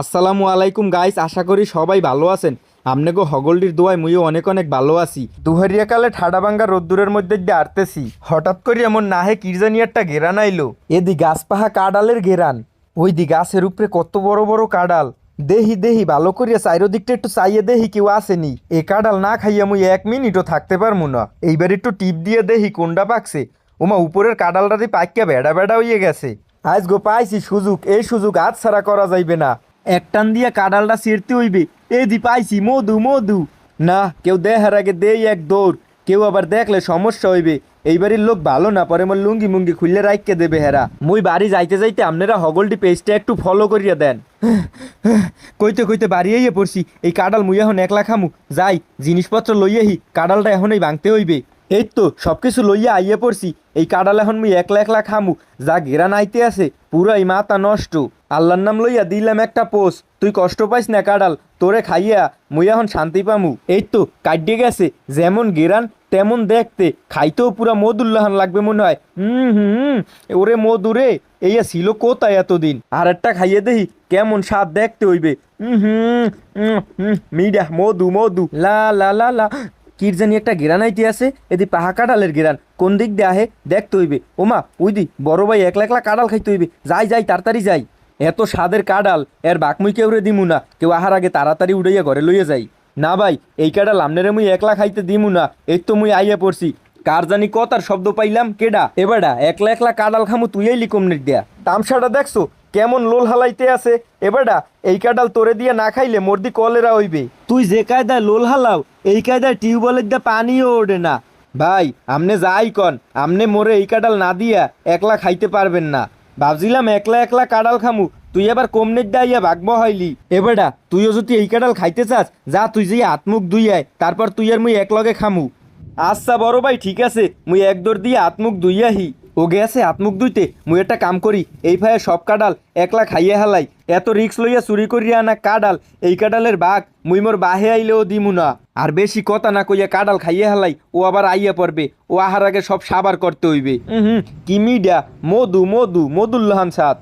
আসসালামু আলাইকুম গাইস, আশা করি সবাই ভালো আছেন। আমনে গো হগলডির দোয়ায় মুইও অনেক অনেক ভালো আছি। দুহারিয়া কালে ঠাডা ভাঙ্গা রোদ্দুরের মধ্যে দিয়ে আরতেছি। হঠাৎ করে এমন নাহে কিরজানি একটা ঘেরান আইলো। এদি গাছ পাহা কাডালের ঘেরান। ওই দি গাছের উপরে কত বড় বড় কাডাল। দেহি দেহি, ভালো করিয়া চাইরোদিকটা একটু চাইয়ে দেহি কেউ আসেনি। এ কাডাল না খাইয়া মুই এক মিনিটও থাকতে পারমু না। এইবার একটু টিপ দিয়ে দেহি কোনটা পাকছে। ওমা উপরের কাডালটা দিয়ে পাইকা বেড়া বেড়া হইয়ে গেছে। আজ গো পাইছি সুযোগ, এই সুযোগ আজ ছাড়া করা যাইবে না। এক টান দিয়া কাডালটা ছিঁড়তে হইবে। এ দি পাইছি, মধু মধু। না, কেউ দেখার আগে দেই এক দৌড়। কেউ আবার দেখলে সমস্যা হইবে। এইবারের লোক ভালো না, পরে মোর লুঙ্গি মুঙ্গি খুললে রাইকে দেবে হেরা। মুই বাড়ি যাইতে যাইতে আপনারা হগলটি পেজটা একটু ফলো করিয়া দেন। কইতে কইতে বাড়িয়েই পড়ছি। এই কাডাল মুই এখন একলা খামু। যাই, জিনিসপত্র লইয়াহি কাডালটা এখনই ভাঙতে হইবে। এই তো সবকিছু লইয়া আইয়ে পড়ছি। এই কাডাল এখন মুই একলা একলা খামু। যা ঘেরা নাইতে আছে, পুরাই মাথা নষ্ট। আল্লাহর নাম লইয়া দিলাম একটা পোষ। তুই কষ্ট পাইস না কাডাল, তোরে খাইয়া মুই এখন শান্তি পামু। এই তো কাটিয়ে গেছে, যেমন গেরান, তেমন দেখতে। খাইতেও পুরা মধুল্লাহান লাগবে মনে হয়। হুম হুম, ওরে মধুরে এইয়া ছিল কোথায় এতদিন? আর একটা খাইয়ে দেখি, কেমন স্বাদ দেখতে হইবে। হুম হুম, মিডা, মধু মধু। লা লা লা লা কির জানি একটা গেরান আইতে আছে, এদি পাহা কাঁঠালের গেরান। কোন দিক দিয়ে আহে, দেখতে হইবে। ওমা ওই দি বড় ভাই একলা একলা কাঁঠাল খাইতে হইবে। যাই যাই, তাড়াতাড়ি যাই। এত স্বাদের কাঁঠাল, এর বাকমুই কেউ রে দিমু না। কেউ আহার আগে তাড়াতাড়ি উড়াইয়া ঘরে লইয়া যাই। না ভাই, এই কাঁঠাল আমনেরে মুই একলা খাইতে দিমু না। এই তো মুই আইয়া পড়ছি। কার জানি কথার শব্দ পাইলাম, কেডা? এবাডা একলা একলা কাঁঠাল খামু তুই আইলি কমনেট দিয়া। তামসাটা দেখছ? কেমন লোল হালাইতে আছে? এবারটা এই কাঁঠাল তোরে দিয়ে না খাইলে মর্দি কলেরা হইবে। তুই যে কায়দায় লোল হালাও এই কায়দায় টিউবওয়েলের দিয়ে পানিও ওঠে না। ভাই আমনে যাই কন আমনে মোরে এই কাঁঠাল না দিয়া একলা খাইতে পারবেন না। ভাবছিলাম একলা একলা কাঁঠাল খামু তুই এবার কমনেট দাইয়া ভাগব হইলি এবারটা তুইও যদি এই কাঁঠাল খাইতে চাস যা তুই যে হাত মুখ আত্মুখ দুইয়ায় তারপর তুই আর মুই একলগে খামু। আচ্ছা বড় ভাই ঠিক আছে মুই এক দৌড় দিয়ে আত্মুখ দুইয়াহি ও গেছে আত্মুখ দুইতে মুই একটা কাম করি, এই ভাইয়ে সব কাডাল একলা খাইয়ে হালাই। এত রিক্স লইয়া চুরি করিয়া আনা কাডাল, এই কাডালের বাঘ, মুই মোর বাহে আইলেও দিমু না। আর বেশি কথা না কইয়া কাডাল খাইয়ে হালাই, ও আবার আইয়া পড়বে, ও আহার আগে সব সাবার করতে হইবে। হুম কি মিডিয়া, মধু মধু, মধুল্লাহান সাত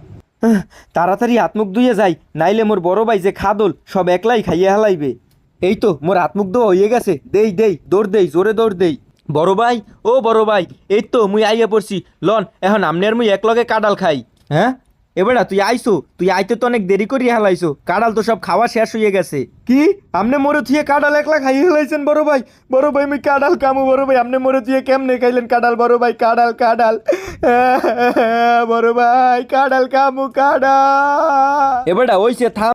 তাড়াতাড়ি আত্মুখ ধুয়ে যাই, নাইলে মোর বড় ভাই যে খাদল, সব একলাই খাইয়ে হালাইবে। এই তো, মোর আত্মুখ ধোয়া হয়ে গেছে, দেই দেই, দৌড় দেই, জোরে দৌড় দেই। বড় ভাই ও বড় ভাই এই তো মুই আইয়া পড়ছি। লন এখন আমনের মুই একলগে কাডাল খাই। হ্যাঁ? এবারে তুই আইসো তুই আইতে তো অনেক দেরি করিয়া হেলাইছো। কাডাল তো সব খাওয়া শেষ হয়ে গেছে। কি? আমনে মরে থুয়ে কাডাল একলা খাইয়ে হেলাইছেন বড় ভাই? বড় ভাই মুই কাডাল কামু বড় ভাই। আমনে মরে থুয়ে কেমনে খাইলেন কাডাল? বড় ভাই কাডাল কাডাল। বড় ভাই কাডাল কামু কাডাল। এবারে ওইসে থাম